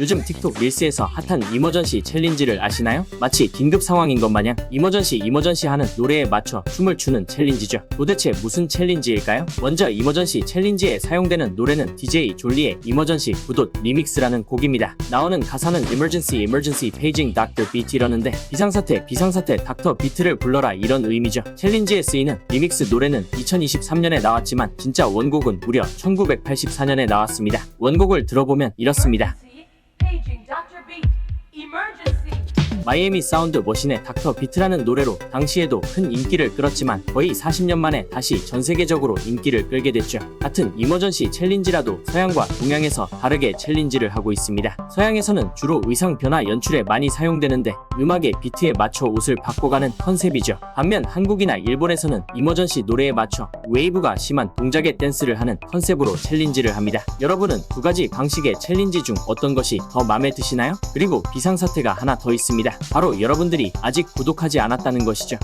요즘 틱톡 릴스에서 핫한 이머전시 챌린지를 아시나요? 마치 긴급 상황인 것 마냥 이머전시 이머전시 하는 노래에 맞춰 춤을 추는 챌린지죠. 도대체 무슨 챌린지일까요? 먼저 이머전시 챌린지에 사용되는 노래는 DJ 졸리의 이머전시 구독 리믹스라는 곡입니다. 나오는 가사는 emergency emergency paging Dr. Beat이라는데 비상사태 비상사태 닥터 비트를 불러라 이런 의미죠. 챌린지에 쓰이는 리믹스 노래는 2023년에 나왔지만 진짜 원곡은 무려 1984년에 나왔습니다. 원곡을 들어보면 이렇습니다. Aging.com. 마이애미 사운드 머신의 닥터 비트라는 노래로 당시에도 큰 인기를 끌었지만 거의 40년 만에 다시 전 세계적으로 인기를 끌게 됐죠. 같은 이머전시 챌린지라도 서양과 동양에서 다르게 챌린지를 하고 있습니다. 서양에서는 주로 의상 변화 연출에 많이 사용되는데 음악의 비트에 맞춰 옷을 바꿔가는 컨셉이죠. 반면 한국이나 일본에서는 이머전시 노래에 맞춰 웨이브가 심한 동작의 댄스를 하는 컨셉으로 챌린지를 합니다. 여러분은 두 가지 방식의 챌린지 중 어떤 것이 더 마음에 드시나요? 그리고 비상사태가 하나 더 있습니다. 바로 여러분들이 아직 구독하지 않았다는 것이죠.